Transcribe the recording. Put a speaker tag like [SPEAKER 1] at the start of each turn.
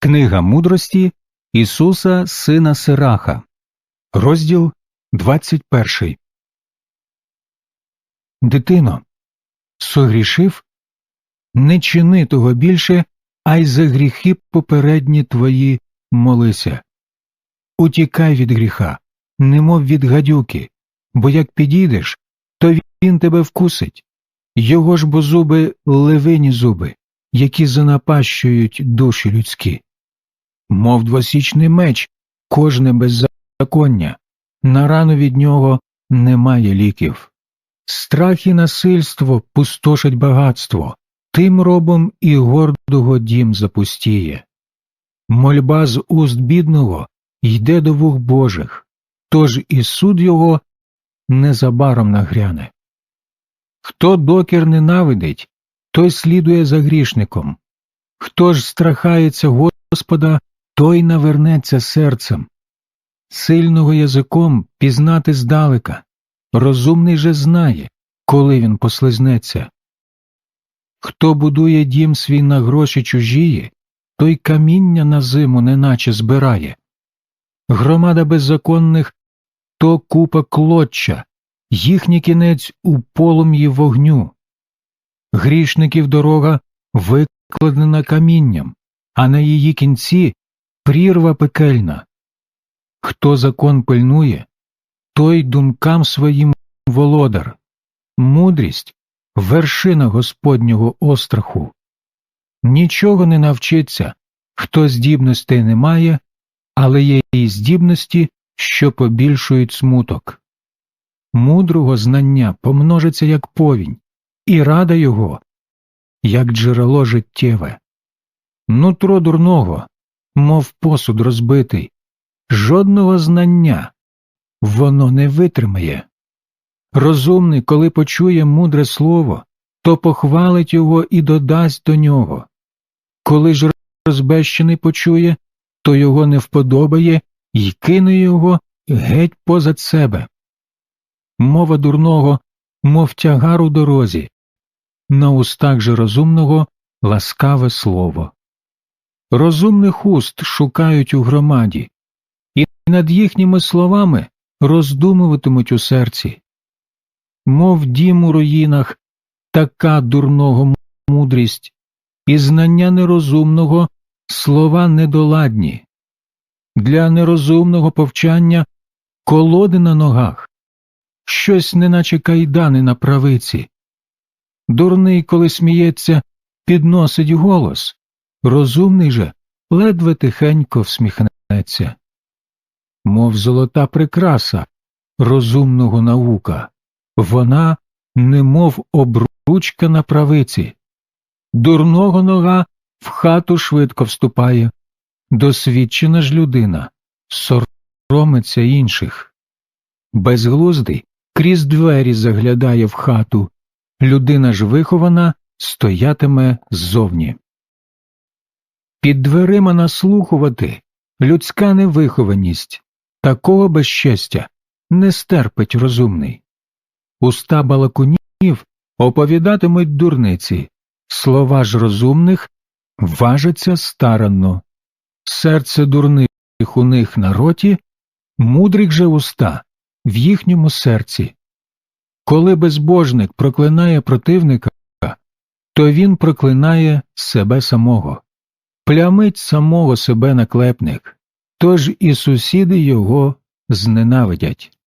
[SPEAKER 1] Книга мудрості Ісуса Сина Сираха, розділ 21. Дитино, согрішив? Не чини того більше, а й за гріхи попередні твої молися. Утікай від гріха, немов від гадюки, бо як підійдеш, то він тебе вкусить. Його ж бо зуби левині зуби, які занапащують душі людські. Мов двосічний меч, кожне беззаконня, на рану від нього немає ліків. Страх і насильство пустошать багатство, тим робом і гордого дім запустіє. Мольба з уст бідного йде до вух Божих, тож і суд його незабаром нагряне. Хто докір ненавидить, той слідує за грішником. Хто ж страхається Господа, той навернеться серцем. Сильного язиком пізнати здалека, розумний же знає, коли він послизнеться. Хто будує дім свій на гроші чужії, той каміння на зиму неначе збирає. Громада беззаконних то купа клоччя, їхній кінець у полум'ї вогню. Грішників дорога викладена камінням, а на її кінці прірва пекельна. Хто закон пильнує, той думкам своїм володар, мудрість вершина Господнього остраху. Нічого не навчиться, хто здібностей не має, але є і здібності, що побільшують смуток. Мудрого знання помножиться як повінь, і рада його, як джерело життєве. Нутро дурного, мов посуд розбитий, жодного знання воно не витримає. Розумний, коли почує мудре слово, то похвалить його і додасть до нього. Коли ж розбещений почує, то його не вподобає і кине його геть позад себе. Мова дурного, мов тягар у дорозі, на устах же розумного ласкаве слово. Розумних уст шукають у громаді, і над їхніми словами роздумуватимуть у серці. Мов дім у руїнах, така дурного мудрість, і знання нерозумного слова недоладні. Для нерозумного повчання колоди на ногах, щось неначе кайдани на правиці. Дурний, коли сміється, підносить голос, розумний же ледве тихенько всміхнеться. Мов золота прикраса розумного наука, вона немов обручка на правиці. Дурного нога в хату швидко вступає, досвідчена ж людина соромиться інших. Безглуздий крізь двері заглядає в хату, людина ж вихована стоятиме ззовні. Під дверима наслухувати людська невихованість, такого безщастя не стерпить розумний. Уста балакунів оповідатимуть дурниці, слова ж розумних важаться старанно. Серце дурних у них на роті, мудрих же уста в їхньому серці. Коли безбожник проклинає противника, то він проклинає себе самого, плямить самого себе наклепник, тож і сусіди його зненавидять.